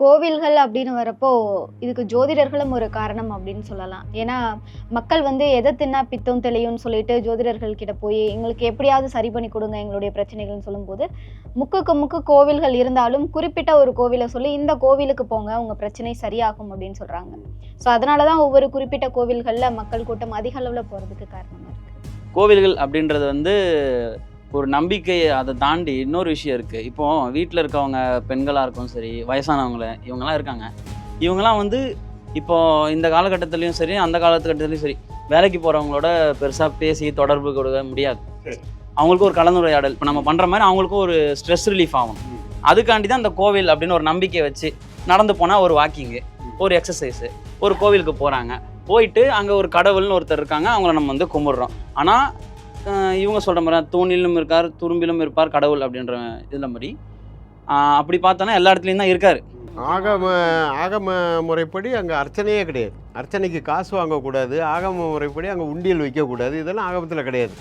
கோவில்கள் அப்படின்னு வரப்போ இதுக்கு ஜோதிடர்களும் ஒரு காரணம் அப்படின்னு சொல்லலாம். ஏன்னா மக்கள் வந்து எதை தின்னா பித்தம் தெளியும்னு சொல்லிட்டு ஜோதிடர்கள் கிட்ட போய் எங்களுக்கு எப்படியாவது சரி பண்ணி கொடுங்க எங்களுடைய பிரச்சனைகள்னு சொல்லும்போது முக்குக்கு முக்கு கோவில்கள் இருந்தாலும் குறிப்பிட்ட ஒரு கோவிலை சொல்லி இந்த கோவிலுக்கு போங்க உங்க பிரச்சனை சரியாகும் அப்படின்னு சொல்றாங்க. ஸோ அதனால தான் ஒவ்வொரு குறிப்பிட்ட கோவில்கள்ல மக்கள் கூட்டம் அதிக அளவில் போறதுக்கு காரணமா இருக்கு. கோவில்கள் அப்படின்றது வந்து ஒரு நம்பிக்கை அதை தாண்டி இன்னொரு விஷயம் இருக்குது இப்போ வீட்டில் இருக்கவங்க பெண்களாக இருக்கும் சரி வயசானவங்கள இவங்கெல்லாம் இருக்காங்க. இவங்கெல்லாம் வந்து இப்போ இந்த காலகட்டத்துலேயும் சரி அந்த காலகட்டத்துலேயும் சரி வேலைக்கு போகிறவங்களோட பெருசாக பேசி தொடர்பு கொடுக்க முடியாது. அவங்களுக்கு ஒரு கலந்துரையாடல். இப்போ நம்ம பண்ணுற மாதிரி அவங்களுக்கும் ஒரு ஸ்ட்ரெஸ் ரிலீஃப் ஆகும். அதுக்காண்டி தான் இந்த கோவில் அப்படின்னு ஒரு நம்பிக்கை வச்சு நடந்து போனால் ஒரு வாக்கிங்கு ஒரு எக்ஸசைஸு ஒரு கோவிலுக்கு போகிறாங்க போயிட்டு அங்கே ஒரு கடவுள்னு ஒருத்தர் இருக்காங்க. அவங்கள நம்ம வந்து கும்பிடுறோம். ஆனால் இவங்க சொல்கிற மாதிரி தூணிலும் இருக்கார் துரும்பிலும் இருப்பார் கடவுள் அப்படின்ற இதில் மாதிரி. அப்படி பார்த்தோன்னா எல்லா இடத்துலையும் தான் இருக்கார். ஆகம ஆகம முறைப்படி அங்கே அர்ச்சனையே கிடையாது. அர்ச்சனைக்கு காசு வாங்கக்கூடாது ஆகம முறைப்படி அங்கே உண்டியல் வைக்கக்கூடாது இதெல்லாம் ஆகமத்தில் கிடையாது.